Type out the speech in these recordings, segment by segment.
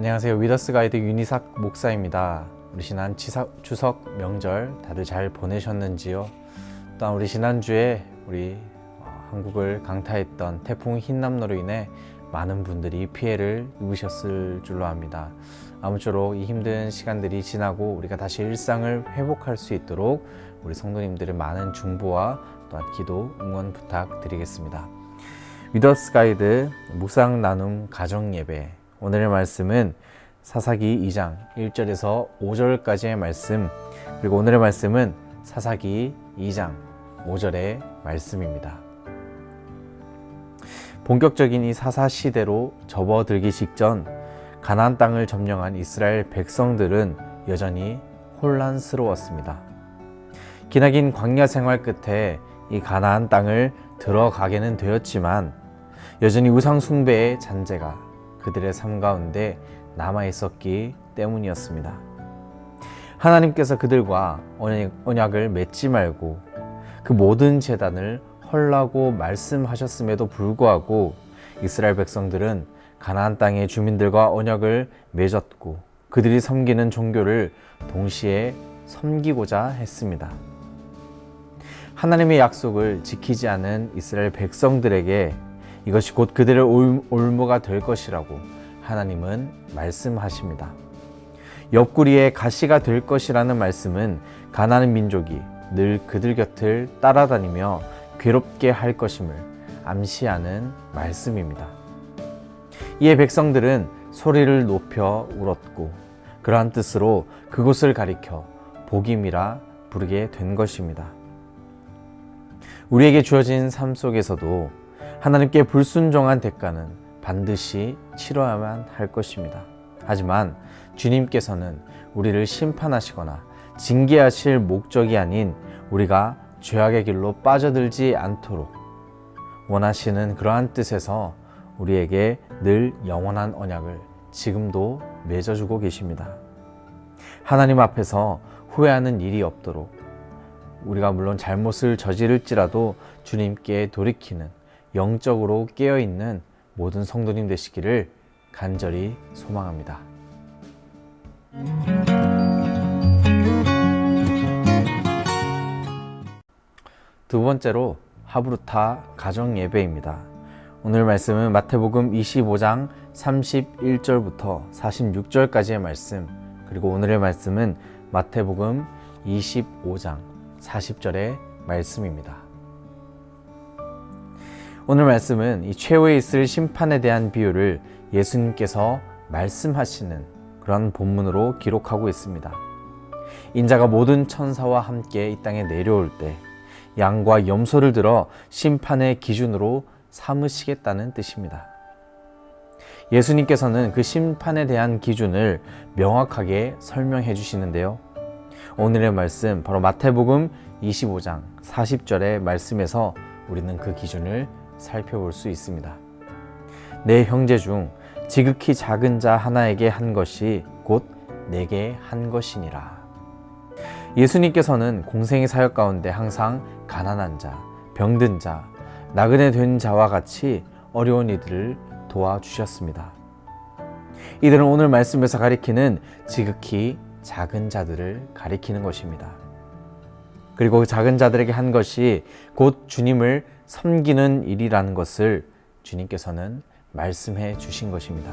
안녕하세요. 위더스 가이드 윤희삭 목사입니다. 우리 지난 치사- 추석 명절 다들 잘 보내셨는지요? 또한 우리 지난주에 우리 어, 한국을 강타했던 태풍 흰남노로 인해 많은 분들이 피해를 입으셨을 줄로 압니다. 아무쪼록 이 힘든 시간들이 지나고 우리가 다시 일상을 회복할 수 있도록 우리 성도님들의 많은 중보와 또한 기도 응원 부탁드리겠습니다. 위더스 가이드 묵상 나눔 가정 예배 오늘의 말씀은 사사기 2장 1절에서 5절까지의 말씀 그리고 오늘의 말씀은 사사기 2장 5절의 말씀입니다. 본격적인 이 사사 시대로 접어들기 직전 가나안 땅을 점령한 이스라엘 백성들은 여전히 혼란스러웠습니다. 기나긴 광야 생활 끝에 이 가나안 땅을 들어가게는 되었지만 여전히 우상 숭배의 잔재가 그들의 삶 가운데 남아 있었기 때문이었습니다. 하나님께서 그들과 언약- 언약을 맺지 말고 그 모든 재단을 헐라고 말씀하셨음에도 불구하고 이스라엘 백성들은 가나안 땅의 주민들과 언약을 맺었고 그들이 섬기는 종교를 동시에 섬기고자 했습니다. 하나님의 약속을 지키지 않은 이스라엘 백성들에게 이것이 곧 그들의 올- 올무가 될 것이라고 하나님은 말씀하십니다. 옆구리에 가시가 될 것이라는 말씀은 가나안 민족이 늘 그들 곁을 따라다니며 괴롭게 할 것임을 암시하는 말씀입니다. 이에 백성들은 소리를 높여 울었고 그러한 뜻으로 그곳을 가리켜 복임이라 부르게 된 것입니다. 우리에게 주어진 삶 속에서도 하나님께 불순종한 대가는 반드시 치러야만 할 것입니다. 하지만 주님께서는 우리를 심판하시거나 징계하실 목적이 아닌 우리가 죄악의 길로 빠져들지 않도록 원하시는 그러한 뜻에서 우리에게 늘 영원한 언약을 지금도 맺어주고 계십니다. 하나님 앞에서 후회하는 일이 없도록 우리가 물론 잘못을 저지를지라도 주님께 돌이키는 영적으로 깨어있는 모든 성도님 되시기를 간절히 소망합니다. 두 번째로 하브루타 가정 예배입니다. 오늘 말씀은 마태복음 25장 31절부터 46절까지의 말씀, 그리고 오늘의 말씀은 마태복음 25장 40절의 말씀입니다. 오늘 말씀은 이 최후에 있을 심판에 대한 비유를 예수님께서 말씀하시는 그런 본문으로 기록하고 있습니다. 인자가 모든 천사와 함께 이 땅에 내려올 때 양과 염소를 들어 심판의 기준으로 삼으시겠다는 뜻입니다. 예수님께서는 그 심판에 대한 기준을 명확하게 설명해 주시는데요. 오늘의 말씀 바로 마태복음 25장 40절의 말씀에서 우리는 그 기준을 살펴볼 수 있습니다. 내 형제 중 지극히 작은 자 하나에게 한 것이 곧 내게 한 것이니라. 예수님께서는 공생의 사역 가운데 항상 가난한 자, 병든 자, 나그네 된 자와 같이 어려운 이들을 도와주셨습니다. 이들은 오늘 말씀에서 가리키는 지극히 작은 자들을 가리키는 것입니다. 그리고 그 작은 자들에게 한 것이 곧 주님을 섬기는 일이라는 것을 주님께서는 말씀해 주신 것입니다.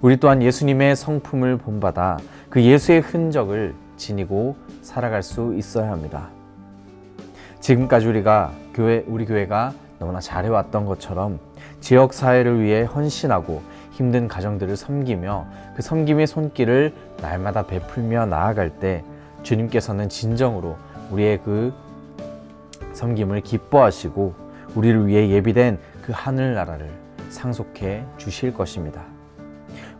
우리 또한 예수님의 성품을 본받아 그 예수의 흔적을 지니고 살아갈 수 있어야 합니다. 지금까지 우리가 교회 우리 교회가 너무나 잘해왔던 것처럼 지역 사회를 위해 헌신하고 힘든 가정들을 섬기며 그 섬김의 손길을 날마다 베풀며 나아갈 때 주님께서는 진정으로 우리의 그 섬김을 기뻐하시고 우리를 위해 예비된 그 하늘 나라를 상속해 주실 것입니다.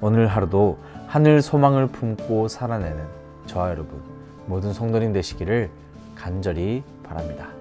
오늘 하루도 하늘 소망을 품고 살아내는 저와 여러분 모든 성도님 되시기를 간절히 바랍니다.